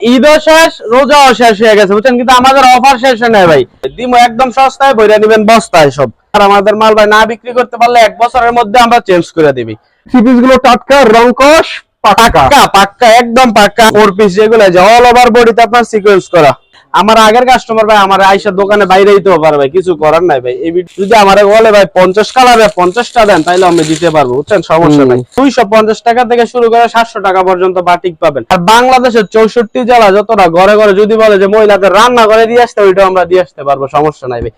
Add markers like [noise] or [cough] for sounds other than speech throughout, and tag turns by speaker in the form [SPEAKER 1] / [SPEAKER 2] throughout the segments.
[SPEAKER 1] ঈদও শেষ রোজাও শেষ হয়ে গেছে বুঝছেন? কিন্তু আমাদের অফার শেষ হয় নাই ভাই। দিমো একদম সস্তায় বইরা নেবেন বস্তায় সব। আর আমাদের মাল ভাই না বিক্রি করতে পারলে এক বছরের মধ্যে আমরা চেঞ্জ করে দিবি।
[SPEAKER 2] সিপিসগুলো টাটকা রংকশ পাকা
[SPEAKER 1] পাক্কা পাক্কা একদম পাক্কা ফোর পিস যেগুলো আছে অল ওভার বডিতে আপনার সিকোয়েন্স করা। আমার আগের কাস্টমার ভাই আমার আইসা দোকানে বাইরে দিতে পারে ভাই কিছু করার নাই ভাই। এই যদি আমার বলে ভাই পঞ্চাশ কালারে পঞ্চাশটা দেন তাহলে আমি দিতে পারব বুঝছেন? সমস্যা নাই। দুইশো পঞ্চাশ টাকা থেকে শুরু করে সাতশো টাকা পর্যন্ত বাটিক পাবেন। আর বাংলাদেশের চৌষট্টি জেলা যতটা ঘরে ঘরে যদি বলে যে মহিলাদের রান্না করে দিয়ে আসতে ওইটা আমরা দিয়ে আসতে পারব সমস্যা নাই ভাই।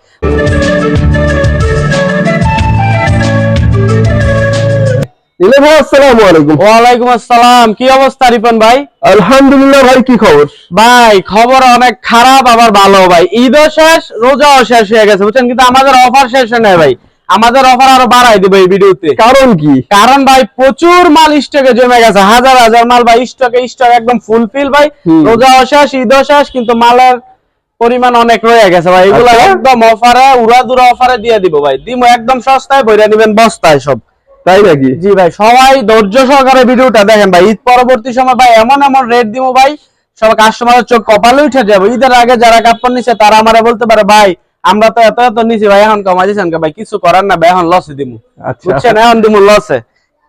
[SPEAKER 2] আলাইকুম।
[SPEAKER 1] আসসালাম। কি অবস্থা রিপন ভাই?
[SPEAKER 2] আলহামদুলিল্লাহ ভাই কি খবর?
[SPEAKER 1] ভাই খবর অনেক খারাপ আবার ভালো ভাই। ঈদও শেষ রোজাও শেষ হয়ে গেছে বুঝছেন? কিন্তু আমাদের অফার শেষ হয় ভাই। আমাদের অফার আরও বাড়াই দিবে এই ভিডিওতে।
[SPEAKER 2] কারণ কি?
[SPEAKER 1] কারণ ভাই প্রচুর মাল স্টকে জমে গেছে। হাজার হাজার মাল ভাই স্টকে স্টক একদম ফুলফিল ভাই।
[SPEAKER 2] রোজা
[SPEAKER 1] রোজাও শেষ ঈদও শেষ কিন্তু মালের পরিমাণ অনেক রয়ে গেছে ভাই। এগুলো
[SPEAKER 2] আচ্ছা।
[SPEAKER 1] একদম অফারে উড়া দুরা অফারে দিয়ে দিব ভাই। দিমো একদম সস্তায় বইরা নিবেন বস্তায় সব।
[SPEAKER 2] তাই নাকি?
[SPEAKER 1] জি ভাই সবাই ধৈর্য সহকারে ভিডিওটা দেখেন ভাই। ঈদ পরবর্তী সময় ভাই এমন এমন রেট দিব ভাই সব কাস্টমারের চোখ কপালে উঠে যাবে। ঈদের আগে যারা কাপড় নিছে তারা আমারে বলতে পারে ভাই আমরা তো এত এত নিছি ভাই এখন কমাই ভাই কিছু করার না ভাই এখন লসে দিমু।
[SPEAKER 2] আচ্ছা।
[SPEAKER 1] বুঝছেন? এখন দিমু লসে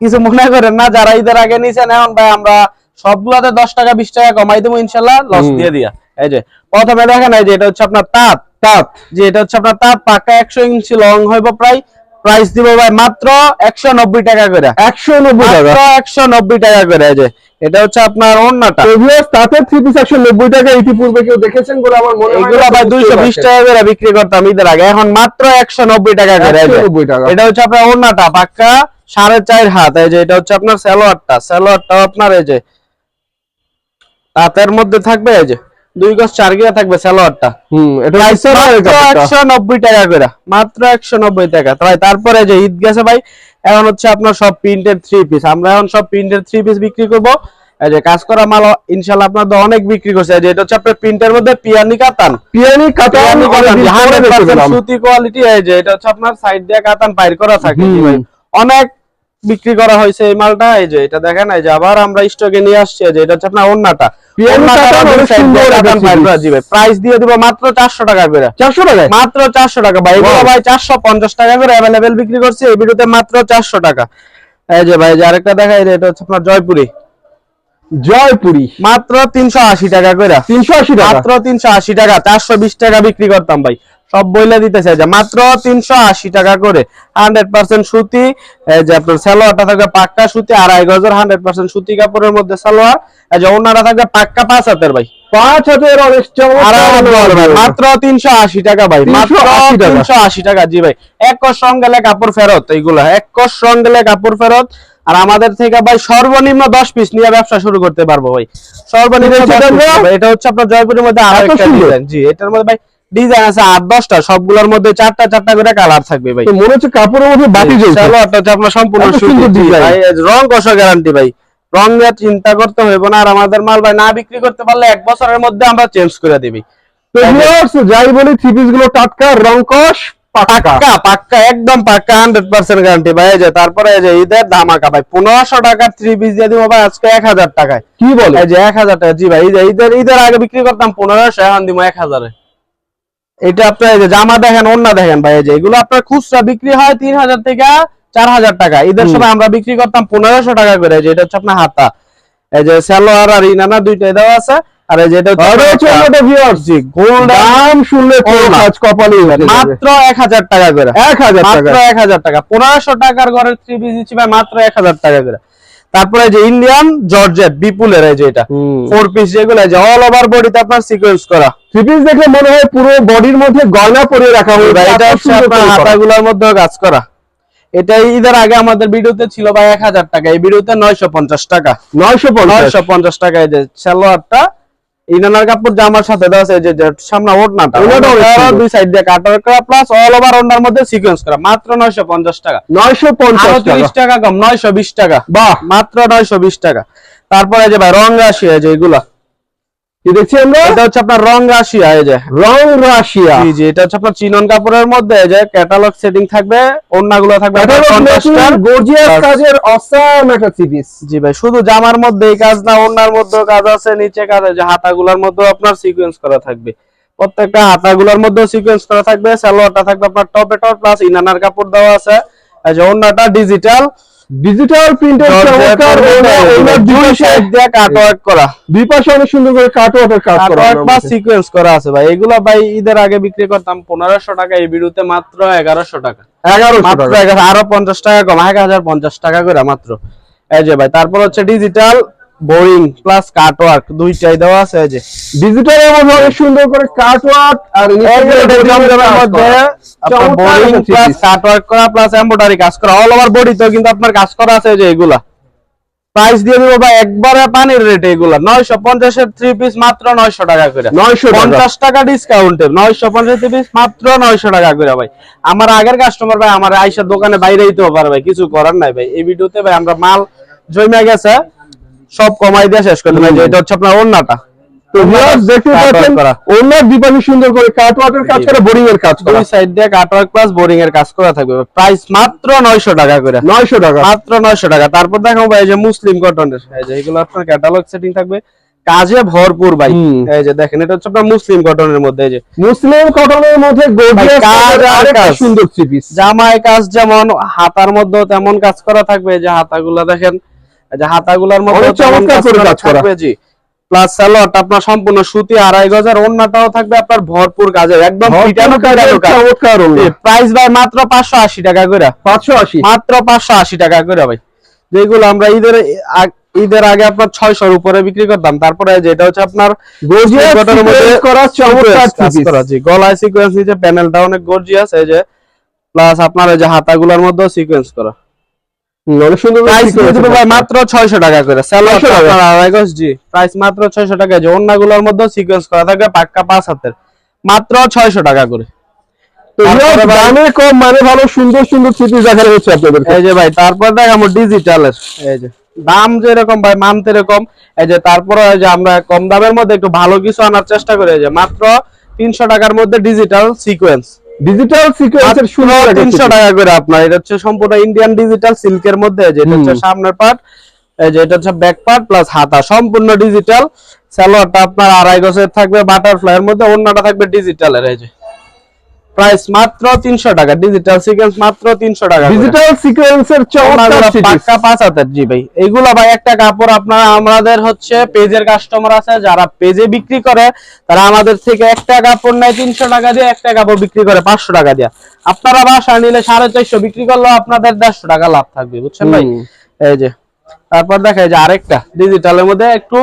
[SPEAKER 1] কিছু মনে করেন না যারা ঈদের আগে নিছেন এখন ভাই আমরা সবগুলাতে দশ টাকা বিশ টাকা কমাই দেবো ইনশাল্লাহ লস দিয়ে দিয়া। এই যে প্রথমে দেখেন এই যে এটা হচ্ছে আপনার তাঁত তাঁত। যে এটা হচ্ছে আপনার তাঁত পাকা একশো ইঞ্চি লং হইব প্রায় প্রাইস দিব ভাই মাত্র একশো নব্বই টাকা করে।
[SPEAKER 2] একশো নব্বই টাকা?
[SPEAKER 1] একশো নব্বই টাকা করে যে। এটা হচ্ছে আপনার অন্যটা
[SPEAKER 2] তাতে থ্রি পিস একশো নব্বই টাকা ইতিপূর্বে কেউ দেখেছেন বলে আমার মনে
[SPEAKER 1] এগুলো ভাই দুইশো বিশ টাকা করে বিক্রি করতাম ঈদের আগে। এখন মাত্র একশো নব্বই টাকা করে এই যে।
[SPEAKER 2] 190 টাকা।
[SPEAKER 1] এটা হচ্ছে আপনার অন্যটা পাক্কা সাড়ে চার হাত। এই যে এটা হচ্ছে আপনার স্যালোয়ারটা স্যালোয়ারটা আপনার এই যে তাঁতের মধ্যে থাকবে এই যে। দুই গজ চার গিরা থাকবে স্যালোয়ারটা
[SPEAKER 2] হুম এটা
[SPEAKER 1] একশো নব্বই টাকা করে মাত্র একশো নব্বই টাকা। তাই তারপরে যে ঈদ গেছে ভাই এখন হচ্ছে আপনার সব প্রিন্টের থ্রি পিস আমরা এখন সব প্রিন্টের থ্রি পিস বিক্রি করব। এই যে কাজ করা মাল ইনশাল্লাহ আপনাদের অনেক বিক্রি করছে। যে এটা হচ্ছে আপনার প্রিন্টের মধ্যে পিয়ানি কাতান।
[SPEAKER 2] পিয়ানি
[SPEAKER 1] কাতান। সুতি কোয়ালিটি এই যে এটা হচ্ছে আপনার সাইড দিয়ে কাতান বাইর করা থাকে। অনেক বিক্রি করা হয়েছে এই মালটা এই যে এটা দেখেন এই যে আবার আমরা স্টকে নিয়ে আসছি যে এটা হচ্ছে আপনার ওন্নাটা
[SPEAKER 2] পিয়ানি কাতান অনেক সুন্দর একটা series।
[SPEAKER 1] জি ভাই প্রাইস দিয়ে দিব মাত্র চারশো টাকা করে।
[SPEAKER 2] চারশো টাকায়?
[SPEAKER 1] মাত্র চারশো টাকা ভাই। এগুলো ভাই চারশো পঞ্চাশ টাকা করে অ্যাভেলেবেল বিক্রি করছি। এই ভিডিওতে মাত্র চারশো টাকা। এই যে ভাই যে আরেকটা দেখা এটা হচ্ছে আপনার জয়পুরি।
[SPEAKER 2] জয়পুরি?
[SPEAKER 1] মাত্র তিনশো আশি টাকা করে।
[SPEAKER 2] তিনশো আশি টাকা?
[SPEAKER 1] মাত্র তিনশো আশি টাকা। চারশো বিশ টাকা বিক্রি করতাম ভাই। সব বইলে দিতেছে। যে মাত্র তিনশো আশি টাকা করে। হান্ড্রেড পার্সেন্ট সুতি। এই যে আপনার সালোয়ারটা থাকবে পাক্কা সুতি আড়াই গজের হান্ড্রেড পার্সেন্ট সুতি কাপড়ের মধ্যে সালোয়ার। এই যে ওনারা থাকবে পাক্কা পাঁচ হাতের ভাই।
[SPEAKER 2] পাঁচ হাজার অনেক
[SPEAKER 1] আর
[SPEAKER 2] চমৎকার
[SPEAKER 1] ভাই, মাত্র তিনশো আশি টাকা ভাই। মাত্র তিনশো আশি টাকা। জি ভাই। এক কষ রং গেলে কাপড় ফেরত এইগুলো। এক কষ রং গেলে কাপড় ফেরত। আর আমাদের থেকে ভাই সর্বনিম্ন দশ পিস নিয়ে ব্যবসা শুরু করতে পারব ভাই। সর্বনিম্ন
[SPEAKER 2] এটা হচ্ছে
[SPEAKER 1] আপনার জয়পুরের মধ্যে আরও
[SPEAKER 2] এত
[SPEAKER 1] একটা ডিজাইন জি এটার মধ্যে ভাই ডিজাইন আছে আট দশটা সবগুলোর মধ্যে চারটা চারটা করে কালার থাকবে ভাই।
[SPEAKER 2] মনে হচ্ছে কাপড়ের মধ্যে বাতি জ্বলছে।
[SPEAKER 1] সালোয়ারটা হচ্ছে আপনার সম্পূর্ণ। ভাই, রং কষা গ্যারান্টি ভাই। রং নিয়ে চিন্তা করতে হইব না। আর আমাদের মাল ভাই না বিক্রি করতে পারলে এক বছরের মধ্যে আমরা চেঞ্জ করে দিবি।
[SPEAKER 2] যাই বলি থ্রি পিসগুলো টাটকা রংকশ পাকা
[SPEAKER 1] পাক্কা পাক্কা একদম পাক্কা হান্ড্রেড পার্সেন্ট গ্যারান্টি ভাই। যে তারপরে এই যে ঈদের ধামাকা ভাই। পনেরোশো টাকার থ্রি পিস দিয়ে দিব ভাই আজকে এক হাজার টাকায়।
[SPEAKER 2] কি বলে?
[SPEAKER 1] এই যে এক হাজার টাকা। জি ভাই ঈদের ঈদের আগে বিক্রি করতাম পনেরোশো এখন দিব এক হাজারে। এটা আপনার জামা দেখেন অন্য দেখেন ভাই এই যে এগুলো আপনার খুচরা বিক্রি হয় তিন হাজার থেকে চার হাজার টাকা। ঈদের সময় আমরা বিক্রি করতাম পনেরোশো টাকা করে এই যে এটা হচ্ছে আপনার হাতা। এই যে সালোয়ার আর ইনানা দুইটাই দেওয়া আছে আর এই যে এটা হচ্ছে
[SPEAKER 2] আরে
[SPEAKER 1] আপনার
[SPEAKER 2] হচ্ছে
[SPEAKER 1] একটা-
[SPEAKER 2] আমাদের viewers,
[SPEAKER 1] জি গোল্ড
[SPEAKER 2] দাম শুনলে কাজ কপালে
[SPEAKER 1] মাত্র এক হাজার টাকা করে।
[SPEAKER 2] এক হাজার টাকা।
[SPEAKER 1] মাত্র এক হাজার টাকা। পনেরোশো টাকার ঘরের থ্রি পিস দিচ্ছি ভাই মাত্র এক হাজার টাকা করে। তারপরে যে ইন্ডিয়ান জর্জেট বিপুলের এই যে এটা। ফোর পিস যেগুলো যে অল ওভার বডিতে আপনার সিকোয়েন্স করা।
[SPEAKER 2] থ্রি পিস দেখলে মনে হয় পুরো বডির মধ্যে গয়না পরিয়ে রাখা হয়েছে
[SPEAKER 1] ভাই, এটা হচ্ছে আপনার হাতাগুলোর মধ্যে কাজ করা। এটা ঈদের আগে আমাদের ভিডিওতে ছিল ভাই এক হাজার টাকা। এই ভিডিওতে নয়শো পঞ্চাশ টাকা।
[SPEAKER 2] নয়শো
[SPEAKER 1] নয়শো পঞ্চাশ টাকা এই যে সালোয়ারটা ইনানার কাপড় জামার সাথে দেওয়া আছে এই যে সামনে ওড়নাটা
[SPEAKER 2] ওড়নাটা।
[SPEAKER 1] দুই সাইড দিয়ে কাটার করা প্লাস অল ওভার ওড়নার মধ্যে সিকোয়েন্স করা মাত্র নয়শো পঞ্চাশ টাকা।
[SPEAKER 2] নয়শো
[SPEAKER 1] আরও
[SPEAKER 2] পঞ্চাশ টাকা
[SPEAKER 1] তিরিশ টাকা। কম নয়শো বিশ টাকা।
[SPEAKER 2] বাহ।
[SPEAKER 1] মাত্র নয়শো বিশ টাকা। তারপরে যে ভাই রং রাশি যে এগুলা।
[SPEAKER 2] কি দেখছি আমরা?
[SPEAKER 1] এটা হচ্ছে আপনার রং রাশিয়া এই যে।
[SPEAKER 2] রং রাশিয়া
[SPEAKER 1] জি জি এটা হচ্ছে আপনার চিনন কাপড়ের মধ্যে এই যে ক্যাটালগ সেটিং থাকবে ওন্নাগুলো থাকবে
[SPEAKER 2] গর্জিয়াস কাজের অসাম একটা থ্রি
[SPEAKER 1] জি ভাই শুধু জামার মধ্যে এই কাজ না ওন্নার মধ্যেও কাজ আছে নিচে কাজ আছে হাতাগুলোর মধ্যেও আপনার সিকোয়েন্স করা থাকবে। প্রত্যেকটা হাতাগুলোর মধ্যেও সিকোয়েন্স করা থাকবে সালোয়ারটা থাকবে আপনার টপে টপ প্লাস ইনানার কাপড় দেওয়া আছে। এই যে ওন্নাটা ডিজিটাল
[SPEAKER 2] ডিজিটাল প্রিন্টের চমৎকার ওনার দুই
[SPEAKER 1] দুই সাইড দিয়ে কাটওয়ার্ক করা।
[SPEAKER 2] দুই পাশে অনেক সুন্দর করে কাটওয়ার্কের কাজ করা
[SPEAKER 1] কাটওয়ার্ক
[SPEAKER 2] ওনার
[SPEAKER 1] সিকোয়েন্স করা আছে ভাই। এগুলো ভাই ঈদের আগে বিক্রি করতাম টাকা এই ভিডিওতে মাত্র টাকা।
[SPEAKER 2] টাকা।
[SPEAKER 1] আরও পঞ্চাশ টাকা কম এক হাজার পঞ্চাশ টাকা করে মাত্র। এই যে ভাই তারপর হচ্ছে ডিজিটাল বোরিং প্লাস দুইটাই দেওয়া আছে এই যে।
[SPEAKER 2] ডিজিটালের মধ্যে অনেক সুন্দর করে আর
[SPEAKER 1] মধ্যে আপনার বোরিং প্লাস কাটওয়ার্ক করা প্লাস এমব্রয়ডারি কাজ করা। অল ওভার বডিতেও কিন্তু আপনার কাজ করা আছে যে এগুলা। প্রাইস দিয়ে দিব ভাই একবারে পানির রেট এগুলা। নয়শো পঞ্চাশের থ্রি পিস মাত্র নয়শো টাকা করে। ডিসকাউন্টে পিস মাত্র নয়শো টাকা করে ভাই। আমার আগের কাস্টমার ভাই আমার আইসা দোকানে বাইরে পারে ভাই কিছু করার নাই ভাই। এই ভিডিওতে ভাই আমরা মাল জমে গেছে সব কমাই দিয়ে শেষ ভাই এটা হচ্ছে আপনার অন্যটা
[SPEAKER 2] তো ভিউয়ার্স দেখতে
[SPEAKER 1] কাটওয়ার্ক
[SPEAKER 2] পাচ্ছেন
[SPEAKER 1] করা।
[SPEAKER 2] ওনার দুপাশে সুন্দর করে কাটওয়ার্কের কাজ
[SPEAKER 1] জি।
[SPEAKER 2] করে বোরিং এর কাজ করা।
[SPEAKER 1] দুই সাইড দিয়ে কাটওয়ার্ক প্লাস বোরিং এর কাজ করা থাকবে। প্রাইস মাত্র নয়শো টাকা করে।
[SPEAKER 2] নয়শো টাকা।
[SPEAKER 1] মাত্র নয়শো টাকা। তারপর দেখাবো ভাই যে মুসলিম কটনের এই যে এগুলো আপনার ক্যাটালগ সেটিং থাকবে। কাজে ভরপুর ভাই। এই যে দেখেন এটা হচ্ছে আপনার মুসলিম কটনের মধ্যে এই যে।
[SPEAKER 2] মুসলিম কটনের মধ্যে গর্জিয়াস
[SPEAKER 1] কাজ আর
[SPEAKER 2] সুন্দর পিস
[SPEAKER 1] জামায় কাজ যেমন হাতার মধ্যেও তেমন কাজ করা থাকবে। যে হাতাগুলা দেখেন যে হাতাগুলার মধ্যে
[SPEAKER 2] চমৎকার করে কাজ করা।
[SPEAKER 1] থাকবে জি। প্লাস সালোয়ারটা আপনার সম্পূর্ণ সুতি আড়াই গজার ওন্নাটাও থাকবে আপনার ভরপুর কাজের একদম
[SPEAKER 2] চমৎকার
[SPEAKER 1] প্রাইস ভাই মাত্র পাঁচশো আশি টাকা করে।
[SPEAKER 2] পাঁচশো আশি?
[SPEAKER 1] মাত্র পাঁচশো আশি টাকা করে ভাই। যেগুলো আমরা ঈদের ঈদের আগে আপনার ছয়শোর উপরে বিক্রি করতাম। তারপরে যেটা হচ্ছে আপনার গলায় সিকোয়েন্স নিচে প্যানেলটা অনেক গর্জিয়াস এই যে প্লাস আপনার এই যে হাতাগুলোর মধ্যেও সিকোয়েন্স করা। মাত্র 600 টাকা করে। স্যালোয়ার
[SPEAKER 2] 600 টাকা।
[SPEAKER 1] আপনার আড়াই গজ জি। প্রাইস মাত্র 600 টাকা। যে অন্যগুলোর মধ্যেও সিকোয়েন্স করা থাকবে পাক্কা পাঁচ হাতের। মাত্র 600 টাকা করে।
[SPEAKER 2] কম মানে ভালো সুন্দর সুন্দর আপনাদের
[SPEAKER 1] এই যে ভাই তারপর দেখাবো ডিজিটালের এই যে দাম যেরকম ভাই মান এরকম এই যে তারপরে এই যে আমরা কম দামের মধ্যে একটু ভালো কিছু আনার চেষ্টা করি। যে মাত্র 300 টাকার মধ্যে ডিজিটাল সিকোয়েন্স
[SPEAKER 2] ডিজিটাল সিকোয়েন্সের সুন্দর একটা
[SPEAKER 1] তিনশো
[SPEAKER 2] three piece।
[SPEAKER 1] টাকা করে আপনার এটা হচ্ছে সম্পূর্ণ ইন্ডিয়ান ডিজিটাল সিল্কের মধ্যে যেটা হচ্ছে সামনের পার্ট এই যে এটা হচ্ছে ব্যাক পার্ট প্লাস হাতা সম্পূর্ণ ডিজিটাল সালোয়ারটা আপনার আড়াই গজের থাকবে বাটারফ্লাই এর মধ্যে অন্যটা থাকবে ডিজিটালের এই যে। প্রাইস মাত্র তিনশো টাকা ডিজিটাল সিকোয়েন্স মাত্র তিনশো টাকা
[SPEAKER 2] ডিজিটাল সিকোয়েন্সের চমৎকার
[SPEAKER 1] পাক্কা পাঁচ হাতের জি ভাই। এইগুলা ভাই একটা কাপড় আপনারা আমাদের হচ্ছে পেজের কাস্টমার আছে যারা পেজে বিক্রি করে তারা আমাদের থেকে একটা কাপড় নেয় তিনশো টাকা দিয়ে একটা কাপড় বিক্রি করে পাঁচশো টাকা দিয়ে। আপনারা বাসা নিলে সাড়ে চারশো বিক্রি করলেও আপনাদের দেড়শো টাকা লাভ থাকবে বুঝছেন ভাই? এই যে তারপর দেখা যায় যে আরেকটা ডিজিটালের মধ্যে একটু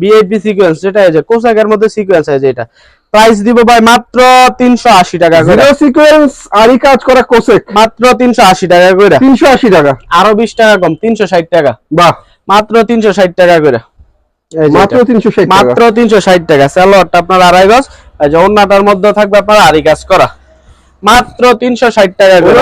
[SPEAKER 1] বিআইপি সিকোয়েন্স যেটা এই যে কোসাকের মধ্যে সিকোয়েন্স আছে এটা প্রাইস দিব ভাই মাত্র তিনশো আশি টাকা করে।
[SPEAKER 2] জিরো সিকোয়েন্স আরই কাজ করা কোসেক।
[SPEAKER 1] মাত্র তিনশো আশি টাকা করে।
[SPEAKER 2] তিনশো আশি টাকা।
[SPEAKER 1] আরও বিশ টাকা কম তিনশো ষাট টাকা।
[SPEAKER 2] বাহ।
[SPEAKER 1] মাত্র তিনশো ষাট টাকা করে। এই
[SPEAKER 2] মাত্র
[SPEAKER 1] এটা।
[SPEAKER 2] তিনশো ষাট টাকা।
[SPEAKER 1] মাত্র তিনশো ষাট টাকা। স্যালোয়ারটা আপনার আড়াই গজ। এই যে মধ্যে থাকবে আপনার আরি কাজ করা। মাত্র তিনশো ষাট টাকা করে।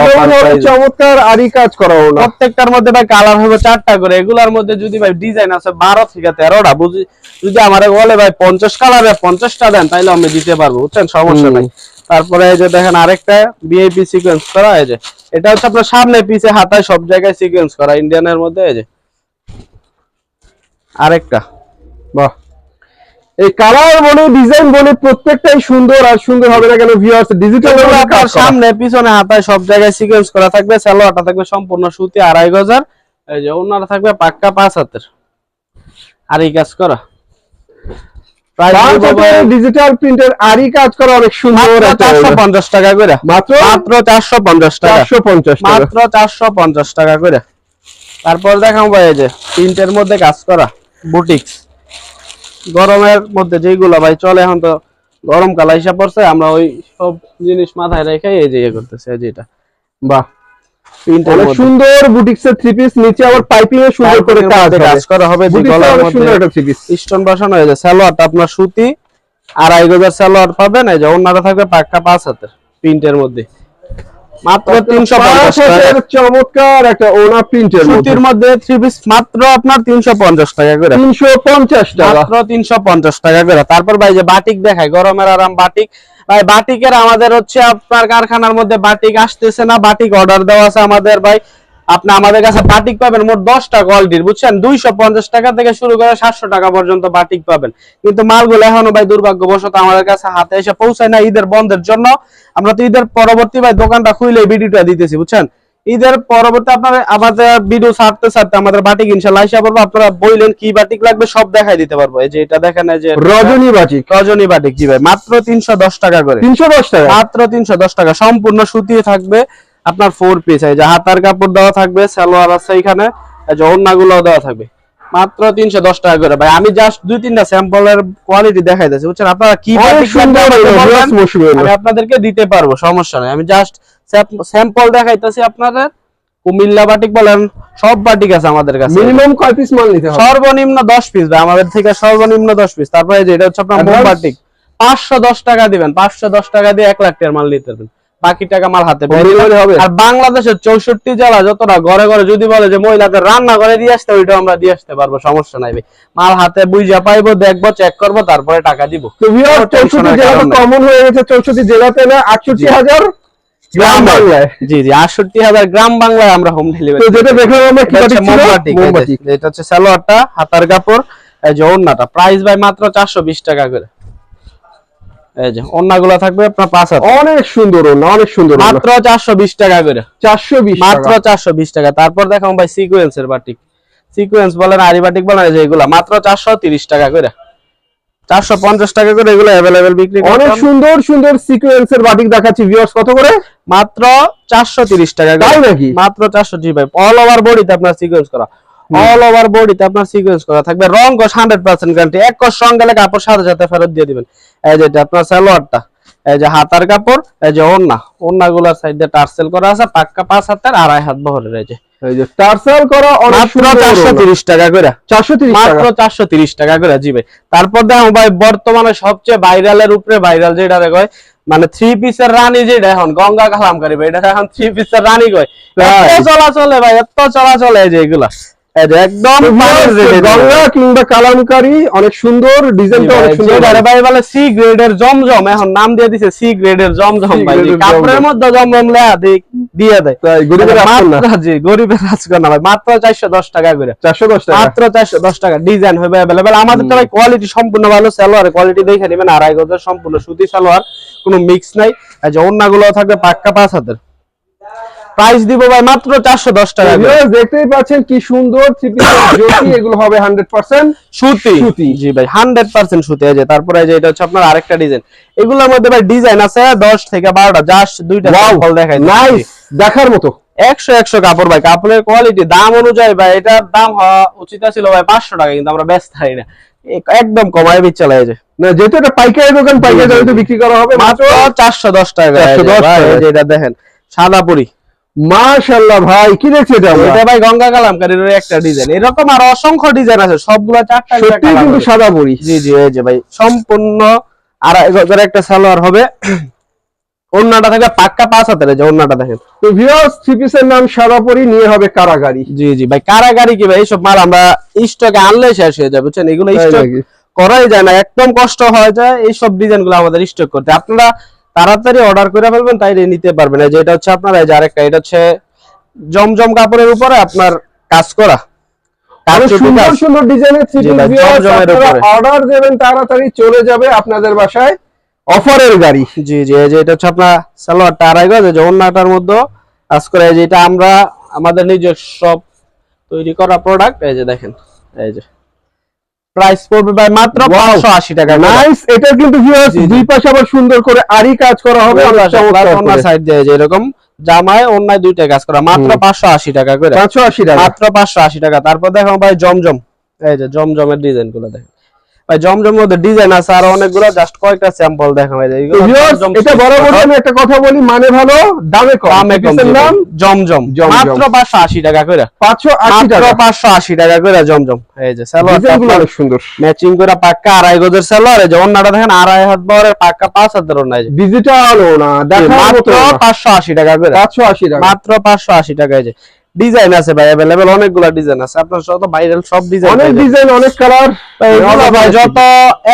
[SPEAKER 2] চমৎকার আরই কাজ করা ওনা
[SPEAKER 1] প্রত্যেকটার মধ্যে ভাই কালার হবে চারটা করে। এগুলার মধ্যে যদি ভাই ডিজাইন আছে বারো থেকে তেরোটা বুঝি যদি আমার বলে ভাই পঞ্চাশ কালারে পঞ্চাশটা দেন তাইলে আমি দিতে পারব বুঝছেন? সমস্যা নাই। তারপরে এই যে দেখেন আরেকটা বিআইপি সিকোয়েন্স করা এই যে। এটা হচ্ছে আপনার সামনে পিছে হাতায় সব জায়গায় সিকোয়েন্স করা ইন্ডিয়ানের মধ্যে এই যে। আরেকটা।
[SPEAKER 2] বাহ। এই কালার বলে ডিজাইন বলে প্রত্যেকটাই সুন্দর আর সুন্দর হবে না কেন ভিউয়ার্স ডিজিটাল
[SPEAKER 1] এগুলো আপনার সামনে পিছনে হাতায় সব জায়গায় সিকোয়েন্স করা থাকবে সালোয়ারটা থাকবে সম্পূর্ণ সুতি আড়াই গজার। এই যে ওনারা থাকবে পাক্কা পাঁচ হাতের। আর এই কাজ করা। প্রাইস দিব ভাই
[SPEAKER 2] ডিজিটাল প্রিন্টের আরই কাজ করা অনেক সুন্দর
[SPEAKER 1] মাত্র
[SPEAKER 2] একটা
[SPEAKER 1] চারশো
[SPEAKER 2] ওড়না।
[SPEAKER 1] পঞ্চাশ টাকা করে।
[SPEAKER 2] মাত্র?
[SPEAKER 1] মাত্র চারশো পঞ্চাশ টাকা।
[SPEAKER 2] চারশো পঞ্চাশ টাকা।
[SPEAKER 1] মাত্র চারশো পঞ্চাশ টাকা করে। তারপর দেখাম ভাই এই যে প্রিন্টের মধ্যে কাজ করা বুটিক্স গরমের মধ্যে যেগুলো ভাই চলে এখন তো গরম কাল হিসাব পড়ছে আমরা ওই সব জিনিস মাথায় রেখে এই যে ইয়ে করতেছে এই যে এটা।
[SPEAKER 2] বাহ
[SPEAKER 1] প্রিন্টের
[SPEAKER 2] অনেক
[SPEAKER 1] মধ্যে।
[SPEAKER 2] সুন্দর বুটিক্স এর থ্রি পিস নিচে আবার পাইপিং এ সুন্দর করে কাজ
[SPEAKER 1] করা হবে গলার মধ্যে
[SPEAKER 2] একটা থ্রি পিস
[SPEAKER 1] স্টোন বসানো হয়েছে সালোয়ারটা আপনার সুতি আড়াই গজার সালোয়ার পাবেন এই যে ওনারা থাকবে পাক্কা পাঁচ হাতের প্রিন্টের মধ্যে। মাত্র তিনশো পঞ্চাশ টাকা।
[SPEAKER 2] পাঁচের চমৎকার একটা ওনা প্রিন্টের
[SPEAKER 1] সুতির মধ্যে থ্রি পিস মাত্র আপনার তিনশো পঞ্চাশ টাকা করে।
[SPEAKER 2] তিনশো পঞ্চাশ টাকা।
[SPEAKER 1] মাত্র তিনশো পঞ্চাশ টাকা করে। তারপর ভাই যে বাটিক দেখায় গরমের আরাম বাটিক। ভাই বাটিকের আমাদের হচ্ছে আপনার কারখানার মধ্যে বাটিক আসতেছে না বাটিক অর্ডার দেওয়া আছে আমাদের ভাই। আপনি আমাদের কাছে বাটিক পাবেন মোট দশটা কোয়ালিটির বুঝছেন? দুইশো পঞ্চাশ টাকা থেকে শুরু করে সাতশো টাকা পর্যন্ত বাটিক পাবেন। কিন্তু মালগুলো এখনও ভাই দুর্ভাগ্যবশত আমাদের কাছে হাতে এসে পৌঁছায় না ঈদের বন্ধের জন্য। আমরা তো ঈদের পরবর্তী ভাই দোকানটা খুলে ভিডিওটা দিতেছি বুঝছেন? ঈদের পরবর্তী আপনার আমাদের ভিডিও ছাড়তে ছাড়তে আমাদের বাটিক ইনশাল্লাহ আইসা পড়ব। আপনারা বললেন কি বাটিক লাগবে সব দেখাই দিতে পারব। এই যে এটা দেখেন এই যে
[SPEAKER 2] রজনী বাটিক।
[SPEAKER 1] রজনী বাটিক জি ভাই। মাত্র তিনশো দশ টাকা করে।
[SPEAKER 2] তিনশো দশ টাকা?
[SPEAKER 1] মাত্র তিনশো দশ টাকা। সম্পূর্ণ সুতি থাকবে। আপনার ফোর পিস এই যে হাতার কাপড় দেওয়া থাকবে সালোয়ার আছে এখানে এই যে ওড়নাগুলো দেওয়া থাকবে। মাত্র তিনশো দশ টাকা করে। ভাই আমি জাস্ট দুই তিনটা স্যাম্পলের কোয়ালিটি দেখাই দিচ্ছি বুঝছেন? আপনারা কি বাটিক। আমি আপনাদেরকে দিতে পারব সমস্যা নেই। আমি জাস্ট স্যাম্পল দেখাইতেছি আপনাদের। কুমিল্লা বাটিক বলেন সব বাটিক আছে আমাদের কাছে।
[SPEAKER 2] মিনিমাম কয় পিস মাল নিতে হবে?
[SPEAKER 1] সর্বনিম্ন দশ পিস ভাই আমাদের থেকে সর্বনিম্ন দশ পিস তারপরে যে এটা হচ্ছে আপনার? মোমবাটিক পাঁচশো দশ টাকা দিবেন পাঁচশো দশ টাকা দিয়ে এক লাখ টাকার মাল নিতে পারবেন। বাকি টাকা মাল হাতে? আর বাংলাদেশের চৌষট্টি জেলা যতটা ঘরে ঘরে যদি বলে যে মহিলাদের রান্না করে দিয়ে আসতে ওইটাও আমরা দিয়ে আসতে পারব সমস্যা নাই মাল হাতে বুঝা পাইবো দেখব চেক করব তারপরে টাকা দিব।
[SPEAKER 2] কমন হয়ে গেছে চৌষট্টি জেলাতে না আটষট্টি হাজার গ্রাম বাংলায়।
[SPEAKER 1] জি জি আটষট্টি হাজার গ্রাম বাংলায় আমরা হোম ডেলিভারি
[SPEAKER 2] যেটা দেখলাম আমরা।
[SPEAKER 1] এটা হচ্ছে সালোয়ারটা হাতার কাপড় এই যে ওড়নাটা। প্রাইস ভাই মাত্র চারশো বিশ টাকা করে। এই যে ওড়নাগুলো থাকবে আপনার পাঁচ হাত।
[SPEAKER 2] অনেক সুন্দর ওনা অনেক সুন্দর
[SPEAKER 1] মাত্র টাকা করে। মাত্র টাকা। তারপর দেখাম ভাই সিকোয়েন্সের বাটিক সিকোয়েন্স বলেন আরি বাটিক বলেন এই যে এগুলা। মাত্র চারশো তিরিশ টাকা করে। চারশো পঞ্চাশ টাকা করে এগুলো অ্যাভেলেবেল বিক্রি
[SPEAKER 2] অনেক সুন্দর সুন্দর সিকোয়েন্সের বাটিক দেখাচ্ছি ভিউয়ার্স কত করে?
[SPEAKER 1] মাত্র চারশো তিরিশ টাকা করে।
[SPEAKER 2] তাই নাকি?
[SPEAKER 1] মাত্র চারশো জি ভাই অল ওভার বডিতে আপনার সিকোয়েন্স করা। অল ওভার বডিতে আপনার সিকোয়েন্স করা থাকবে। রং কস হান্ড্রেড পার্সেন্ট গ্যারান্টি এক কস রং গেলে কাপড় সাথে সাথে ফেরত দিয়ে দিবেন। এই যে এটা আপনার সালোয়ারটা এই যে হাতার কাপড় এই যে ওড়না। ওড়না গুলার সাইডে টার্সেল করা আছে পাক্কা পাঁচ হাতের আড়াই হাত বহরের এই যে।
[SPEAKER 2] এই যে টার্সাল করা অনেক
[SPEAKER 1] মাত্র চারশো তিরিশ টাকা করে।
[SPEAKER 2] চারশো তিরিশ
[SPEAKER 1] মাত্র
[SPEAKER 2] টাকা
[SPEAKER 1] চারশো তিরিশ টাকা করে জি ভাই। তারপর দেখো ভাই বর্তমানে সবচেয়ে ভাইরালের উপরে ভাইরাল যেটা কয় মানে থ্রি পিসের রানী যেটা এখন গঙ্গা কালামকারী ভাই এটা এখন থ্রি পিসের রানী কয়? এত চলাচলে ভাই এত চলাচলে এই যে এগুলা। একদম পানির rate এ
[SPEAKER 2] গঙ্গা কিংবা কালামকারি অনেক সুন্দর ডিজাইনটা অনেক সুন্দর।
[SPEAKER 1] যেটারে ভাই বলে সি গ্রেডের জমজম এখন নাম দিয়ে দিছে সি গ্রেডের জমজম ভাই। যে
[SPEAKER 2] grade এর
[SPEAKER 1] কাপড়ের মধ্যে জমজম লেয়া দি- দিয়ে দেয়।
[SPEAKER 2] গরিবের আসল না
[SPEAKER 1] মাত্র জি গরিবের রাজকন্যা ভাই মাত্র চারশো দশ টাকা করে।
[SPEAKER 2] টাকা?
[SPEAKER 1] মাত্র চারশো দশ টাকা ডিজাইন হবে আমাদের তো ভাই কোয়ালিটি সম্পূর্ণ ভালো সালোয়ার কোয়ালিটি দেখে নেবেন। আড়াই গজের সম্পূর্ণ সুতি সালোয়ার কোনো মিক্স নাই। এই যে ওড়নাগুলো থাকবে পাক্কা পাঁচ হাতের। প্রাইস দিব ভাই মাত্র চারশো দশ টাকা করে।
[SPEAKER 2] Viewers, দেখতেই পাচ্ছেন কি সুন্দর থ্রি জ্যোতি [coughs] এগুলো হবে হান্ড্রেড পার্সেন্ট
[SPEAKER 1] সুতি।
[SPEAKER 2] সুতি।
[SPEAKER 1] জি ভাই হান্ড্রেড পার্সেন্ট সুতি। এই যে তারপরে এই যে এটা হচ্ছে আপনার আরেকটা ডিজাইন এগুলোর মধ্যে ভাই ডিজাইন আছে দশ থেকে বারোটা জাস্ট দুইটা ফল দেখাই
[SPEAKER 2] নাইস দেখার মতো।
[SPEAKER 1] একশো একশো কাপড় ভাই কাপড়ের কোয়ালিটি দাম অনুযায়ী ভাই এটার দাম হওয়া উচিত ছিল ভাই পাঁচশো টাকা কিন্তু আমরা ব্যস্ত থাকি না। একদম কমায় বিচ চালাই যে।
[SPEAKER 2] না যেহেতু এটা পাইকারি দোকান পাইকারি
[SPEAKER 1] জি,
[SPEAKER 2] বিক্রি করা হবে
[SPEAKER 1] মাত্র
[SPEAKER 2] মাত্র
[SPEAKER 1] চারশো দশ টাকা। এই
[SPEAKER 2] 410 টাকা।
[SPEAKER 1] এই যে এটা দেখেন সাদা পুরি
[SPEAKER 2] মাশাআল্লাহ ভাই কি দেখছি এটা
[SPEAKER 1] এটা ভাই গঙ্গা কালামকারীর একটা ডিজাইন এরকম আর অসংখ্য ডিজাইন আছে সবগুলা চারটা
[SPEAKER 2] সত্যি কিন্তু সাদা বড়ি
[SPEAKER 1] জি জি এই যে ভাই সম্পূর্ণ আড়াই গজের একটা সালোয়ার হবে। ওন্নাটা থাকবে পাক্কা পাঁচ হাতের যে ওন্নাটা দেখেন।
[SPEAKER 2] তো ভিউয়ার্স থ্রি পিসের নাম সাদাপরি নিয়ে হবে কারাগারি।
[SPEAKER 1] জি জি ভাই কারাগারি কি ভাই? এইসব মাল আমরা স্টকে আনলে শেষ হয়ে যাবে বুঝছেন? এগুলো স্টক করাই যায় না একদম কষ্ট হয়ে যায় এইসব ডিজাইনগুলো আমাদের স্টক করতে। আপনারা তাড়াতাড়ি অর্ডার করে ফেলবেন তাই নিতে পারবেন। এই যে এটা হচ্ছে আপনার এই যে আরেকটা এটা হচ্ছে জমজম কাপড়ের উপরে আপনার কাজ করা।
[SPEAKER 2] সুন্দর সুন্দর ডিজাইনের থ্রি। অর্ডার দেবেন তাড়াতাড়ি চলে যাবে আপনাদের বাসায় অফারের গাড়ি।
[SPEAKER 1] জি জি এই যে এটা হচ্ছে আপনার সালোয়ারটা আড়াই গজ যে অন্যটার মধ্যে কাজ করে। এই যে এটা আমরা আমাদের নিজস্ব তৈরি করা প্রোডাক্ট এই যে দেখেন এই যে। প্রাইস পড়বে ভাই মাত্র
[SPEAKER 2] Wow.
[SPEAKER 1] পাঁচশো আশি টাকা
[SPEAKER 2] নাইস এটা কিন্তু ভিউয়ার্স। দুই পাশে আবার সুন্দর করে আরি কাজ করা হবে
[SPEAKER 1] অন্য সাইড দিয়ে যে এরকম জামায় অন্যায় দুইটা কাজ করা মাত্র
[SPEAKER 2] হুম।
[SPEAKER 1] পাঁচশো আশি টাকা করে
[SPEAKER 2] 580 টাকা
[SPEAKER 1] মাত্র পাঁচশো আশি টাকা তারপর দেখো ভাই জমজম এই যে জমজমের ডিজাইনগুলো দেখেন ভাই জমজম মধ্যে ডিজাইন আছে আর অনেকগুলো জাস্ট কয়েকটা স্যাম্পল দেখা ভাই
[SPEAKER 2] তো
[SPEAKER 1] এগুলো
[SPEAKER 2] viewers,
[SPEAKER 1] জমজম
[SPEAKER 2] এটা বরাবর আমি একটা কথা বলি মানে ভালো দামে কম।
[SPEAKER 1] দামে কম জমজম।
[SPEAKER 2] জমজম।
[SPEAKER 1] মাত্র পাঁচশো আশি টাকা করে। মাত্র
[SPEAKER 2] টাকা।
[SPEAKER 1] করে জমজম। এই যে
[SPEAKER 2] অনেক সুন্দর।
[SPEAKER 1] ম্যাচিং করে পাক্কা আড়াই গজের স্যালোয়ার এই যে দেখেন আড়াই হাত বহরের পাক্কা পাঁচ হাতের অন্য। এই যে।
[SPEAKER 2] ডিজিটাল না দেখার
[SPEAKER 1] মাত্র
[SPEAKER 2] মতো না।
[SPEAKER 1] পাঁচশো আশি টাকা করে।
[SPEAKER 2] পাঁচশো আশি টাকা।
[SPEAKER 1] মাত্র পাঁচশো আশি টাকা এই যে। ডিজাইন আছে ভাই অ্যাভেলেবেল অনেকগুলা ডিজাইন আছে। আপনার যত ভাইরাল সব ডিজাইন
[SPEAKER 2] অনেক ডিজাইন অনেক কালার
[SPEAKER 1] ভাই যত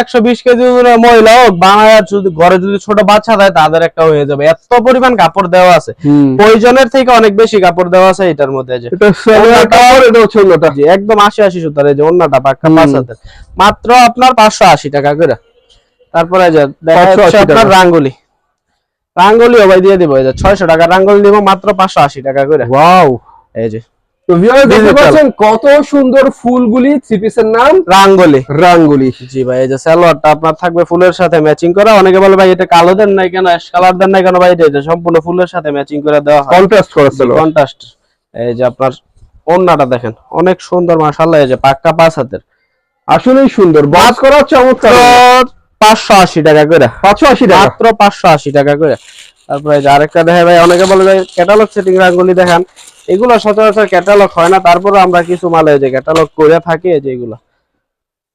[SPEAKER 1] একশো বিশ কেজি ওজনের মহিলা হোক বানায় যদি ঘরে যদি ছোট বাচ্চা দেয় তাদের একটা হয়ে যাবে। এত পরিমাণ কাপড় দেওয়া আছে। প্রয়োজনের থেকে অনেক বেশি কাপড় দেওয়া আছে এটার মধ্যে যে।
[SPEAKER 2] এটা কাপড় এটা হচ্ছে অন্যটা।
[SPEAKER 1] জি একদম আশি আশি সুতার এই যে অন্যটা পাক্কা
[SPEAKER 2] হুম।
[SPEAKER 1] পাঁচ হাতের। মাত্র আপনার পাঁচশো আশি টাকা করে। তারপরে যে দেখা যাচ্ছে আপনার। রাঙ্গুলি। রাঙ্গুলিও ভাই দিয়ে দিব এই যে ছয়শো টাকা রাঙ্গুলি দিব মাত্র পাঁচশো আশি টাকা করে।
[SPEAKER 2] ওয়াও।
[SPEAKER 1] এই যে।
[SPEAKER 2] তো ভিউয়ার দেখতে পাচ্ছেন কত সুন্দর ফুলগুলি থ্রি পিসের নাম?
[SPEAKER 1] রাঙ্গুলি।
[SPEAKER 2] রাঙ্গুলি।
[SPEAKER 1] জি ভাই এই যে সালোয়ারটা আপনার থাকবে ফুলের সাথে ম্যাচিং করা। অনেকে বলে ভাই এটা কালো দেন নাই কেন? অ্যাশ কালার দেন নাই কেন? ভাই এটা সম্পূর্ণ ফুলের সাথে ম্যাচিং করে দেওয়া হয়।
[SPEAKER 2] কন্ট্রাস্ট করা সালোয়ার
[SPEAKER 1] কন্ট্রাস্ট এই যে আপনার ওন্নাটা দেখেন অনেক সুন্দর মাশাআল্লাহ এই যে পাক্কা পাঁচ হাতের।
[SPEAKER 2] আসলেই সুন্দর। বাস করা চমৎকার।
[SPEAKER 1] পাঁচশো আশি টাকা করে।
[SPEAKER 2] পাঁচশো আশি টাকা।
[SPEAKER 1] মাত্র পাঁচশো আশি টাকা করে। তারপরে আরেকটা দেখে ভাই অনেকে বলে ভাই ক্যাটালগ সেটিং রাঙ্গুলি দেখান এগুলো সচরাচর ক্যাটালগ হয় না। তারপরে আমরা কিছু মালে যে ক্যাটালগ করে থাকি এই যে এগুলো।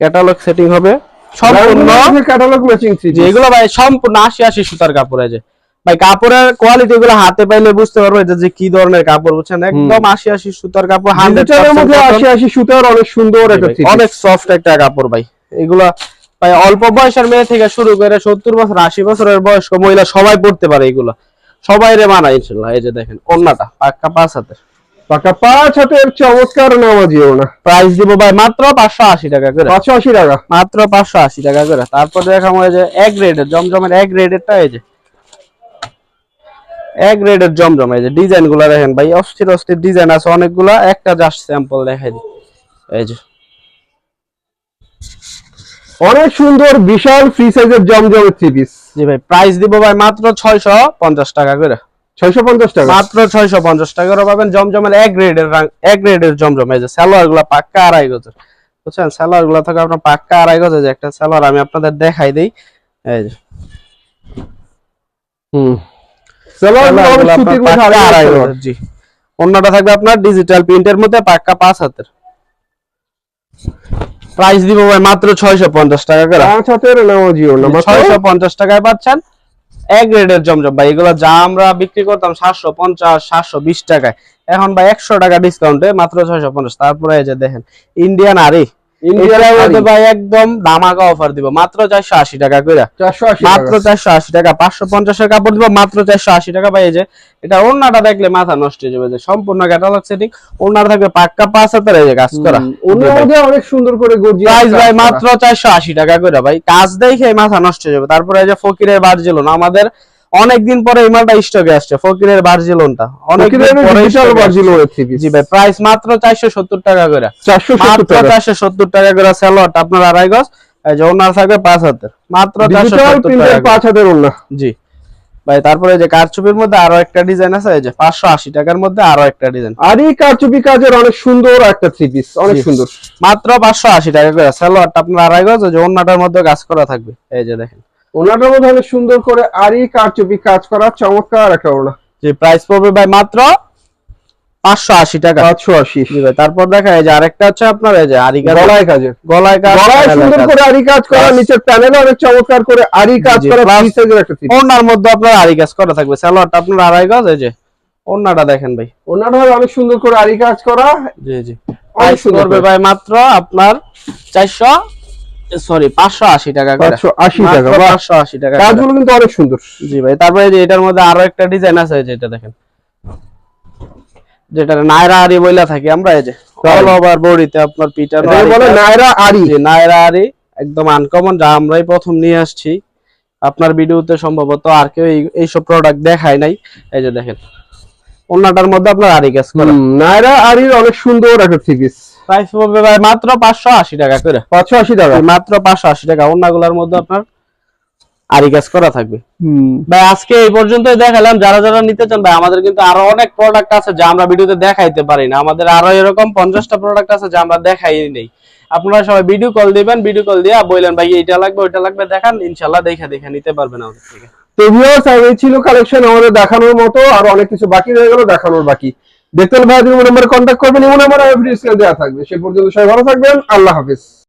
[SPEAKER 1] ক্যাটালগ সেটিং হবে। সম্পূর্ণ
[SPEAKER 2] ক্যাটালগ ম্যাচিং থ্রি
[SPEAKER 1] ভাই সম্পূর্ণ আশি আশি সুতার কাপড় আছে ভাই কাপড়ের কোয়ালিটি গুলো হাতে পাইলে বুঝতে পারব এটা যে কি ধরনের কাপড় বুঝছেন? একদম আশি আশি সুতার কাপড় হান্ড্রেড
[SPEAKER 2] মধ্যে আশি আশি সুতার অনেক সুন্দর একটা
[SPEAKER 1] অনেক সফট একটা কাপড় ভাই। এগুলা ভাই অল্প বয়সের মেয়ে থেকে শুরু করে সত্তর বছর আশি বছরের বয়স্ক মহিলা সবাই পড়তে পারে এগুলো। সবাই রে মানায় ইনশাল্লাহ। এই যে দেখেন অন্যটা পাক্কা পাঁচ হাতের।
[SPEAKER 2] পাকা পাঁচ হাতের চমৎকার নামাজিও না।
[SPEAKER 1] প্রাইস দিব ভাই মাত্র পাঁচশো আশি টাকা করে।
[SPEAKER 2] পাঁচশো আশি টাকা।
[SPEAKER 1] মাত্র পাঁচশো আশি টাকা করে। তারপর দেখা হয় যে এক গ্রেডের জমজমের এক গ্রেডেরটা এই যে। এক গ্রেডের জমজম এই যে ডিজাইনগুলা দেখেন ভাই অস্থির অস্থির ডিজাইন আছে অনেকগুলা। একটা জাস্ট স্যাম্পল দেখাই দিই। এই যে।
[SPEAKER 2] অনেক সুন্দর বিশাল ফ্রি সাইজের জমজমের থ্রি পিস
[SPEAKER 1] জি ভাই প্রাইস দিব ভাই মাত্র ছয়শো পঞ্চাশ টাকা করে।
[SPEAKER 2] ছয়শো পঞ্চাশ টাকা।
[SPEAKER 1] মাত্র ছয়শো পঞ্চাশ টাকা করে পাবেন জমজমের এক গ্রেডের এক গ্রেডের জমজম। এই যে সালোয়ারগুলা পাক্কা আড়াই গজের। বুঝছেন? সালোয়ারগুলা থাকে আপনার পাক্কা আড়াই গজে। যে একটা সালোয়ার আমি আপনাদের দেখাই দিই। এই যে।
[SPEAKER 2] হুম। সালোয়ার
[SPEAKER 1] সালোয়ার
[SPEAKER 2] সুতির মধ্যে আড়াই
[SPEAKER 1] আড়াই
[SPEAKER 2] গজ।
[SPEAKER 1] জি। অন্যটা থাকবে আপনার ডিজিটাল প্রিন্টের মধ্যে পাক্কা পাঁচ হাতের। প্রাইস দিব ভাই মাত্র ছয়শো পঞ্চাশ টাকা করে।
[SPEAKER 2] পাঁচ হাতের নামাজিও না মাত্র?
[SPEAKER 1] ছয়শো পঞ্চাশ টাকায় পাচ্ছেন। এক গ্রেডের জমজম ভাই এগুলো যা আমরা বিক্রি করতাম সাতশো পঞ্চাশ সাতশো বিশ টাকায়। এখন ভাই একশো টাকা ডিসকাউন্টে মাত্র ছয়শো পঞ্চাশ তারপরে এই যে দেখেন ইন্ডিয়ান আরি ইন্ডিয়ার মধ্যে ভাই একদম ধামাকা অফার দিব মাত্র চারশো আশি টাকা মাত্র টাকা। কাপড় দিব মাত্র টাকা। পাই এই যে এটা দেখলে মাথা নষ্ট হয়ে যাবে যে সম্পূর্ণ ক্যাটালগ সেটিং ওড়নার থাকবে পাক্কা এই যে কাজ করা।
[SPEAKER 2] অন্য মধ্যে অনেক সুন্দর করে
[SPEAKER 1] প্রাইস ভাই মাত্র চারশো আশি টাকা করে ভাই। কাজ দেখে মাথা নষ্ট হয়ে যাবে। তারপরে এই যে ফকিরের বার্জিলন আমাদের অনেকদিন পরে এই মালটা স্টকে আসছে ফকিরের বার্জিলনটা অনেক
[SPEAKER 2] ডিজিটাল বাজিল থ্রি
[SPEAKER 1] জি ভাই প্রাইস মাত্র চারশো সত্তর টাকা করে।
[SPEAKER 2] চারশো সত্তর টাকা।
[SPEAKER 1] করে স্যালোয়ারটা আপনার আড়াই গজ এই যে ওনার থাকবে পাঁচ হাতের। মাত্র চারশো
[SPEAKER 2] ডিজিটাল
[SPEAKER 1] সত্তর
[SPEAKER 2] প্রিন্টের
[SPEAKER 1] টাকা
[SPEAKER 2] পাঁচ হাতের ওন্না
[SPEAKER 1] জি। ভাই তারপরে যে কারচুপির মধ্যে আরও একটা ডিজাইন আছে যে পাঁচশো আশি টাকার মধ্যে আরও একটা ডিজাইন
[SPEAKER 2] আর এই কারচুপি কাজের অনেক সুন্দর একটা থ্রি পিস অনেক সুন্দর।
[SPEAKER 1] মাত্র পাঁচশো আশি টাকা করে। আপনার আড়াই গজ যে ওনাটার মধ্যে কাজ করা থাকবে। এই যে দেখেন।
[SPEAKER 2] ওনাটার মধ্যে অনেক সুন্দর করে আর কারচুপি কাজ করা চমৎকার একটা ওনা
[SPEAKER 1] যে প্রাইস পড়বে ভাই মাত্র পাঁচশো আশি টাকা।
[SPEAKER 2] পাঁচশো আশি।
[SPEAKER 1] তারপর দেখা এই যে আরেকটা হচ্ছে আপনার এই যে আরিকা
[SPEAKER 2] গলায় কাজের
[SPEAKER 1] গলায় কাজ
[SPEAKER 2] গলায়
[SPEAKER 1] গলায়
[SPEAKER 2] সুন্দর করে আরি কাজ করা নিচের প্যানেলে অনেক চমৎকার করে আরি কাজ করা
[SPEAKER 1] plus-
[SPEAKER 2] ফ্রি সাইজের একটা থ্রি
[SPEAKER 1] ওনার মধ্যে আপনার আরি কাজ করা থাকবে। স্যালোয়ারটা আপনার আড়াই গজ এই যে ওনাটা দেখেন ভাই।
[SPEAKER 2] ওনাটা অনেক সুন্দর করে আরি কাজ করা।
[SPEAKER 1] জি জি।
[SPEAKER 2] অনেক সুন্দর
[SPEAKER 1] ভাই মাত্র আপনার চারশো সরি পাঁচশো আশি টাকা করে।
[SPEAKER 2] পাঁচশো আশি টাকা বাহ।
[SPEAKER 1] পাঁচশো আশি টাকা
[SPEAKER 2] কাজগুলো কিন্তু অনেক সুন্দর।
[SPEAKER 1] জি ভাই তারপরে যে এটার মধ্যে আরও একটা ডিজাইন আছে দেখেন। যেটা নায়রা আরি বইলা থাকি আমরা এই যে অল ওভার বডিতে আপনার আরি
[SPEAKER 2] বলে নায়রা আরি।
[SPEAKER 1] নায়রা আরি একদম আনকমন যা আমরাই প্রথম নিয়ে আসছি। আপনার ভিডিওতে সম্ভবত আর কেউ এই- এইসব প্রোডাক্ট দেখায় নাই। এই যে দেখেন অন্যটার মধ্যে আপনার আরি কাজ করা।
[SPEAKER 2] নায়রা আরির অনেক সুন্দর একটা থ্রি পিস
[SPEAKER 1] প্রাইস পড়বে ভাই মাত্র পাঁচশো আশি টাকা করে।
[SPEAKER 2] পাঁচশো আশি টাকা?
[SPEAKER 1] মাত্র পাঁচশো আশি টাকা। অন্যগুলোর মধ্যে আপনার আরি কাজ করা থাকবে।
[SPEAKER 2] হুম।
[SPEAKER 1] ভাই আজকে এই পর্যন্তই দেখালাম। যারা যারা নিতে চান ভাই আমাদের কিন্তু আরও অনেক প্রোডাক্ট আছে যা আমরা ভিডিওতে দেখাইতে পারি না। আমাদের আরও এরকম পঞ্চাশটা প্রোডাক্ট আছে যা আমরা দেখাই নেই। আপনারা সবাই ভিডিও কল দিবেন। ভিডিও কল দিয়ে বললেন ভাই এটা লাগবে ওইটা লাগবে। দেখান ইনশাল্লাহ দেখে দেখে নিতে পারবেন আমাদের থেকে।
[SPEAKER 2] তো ভিউয়ার্স এই ছিল কালেকশন আমাদের দেখানোর মতো আর অনেক কিছু বাকি রয়ে গেল দেখানোর বাকি। দেখতে হলে ভাই নম্বরে কন্ট্যাক্ট করবেন এমন আমার ভিডিও স্কেল দেওয়া থাকবে। সে পর্যন্ত সবাই ভালো থাকবেন, আল্লাহ হাফেজ।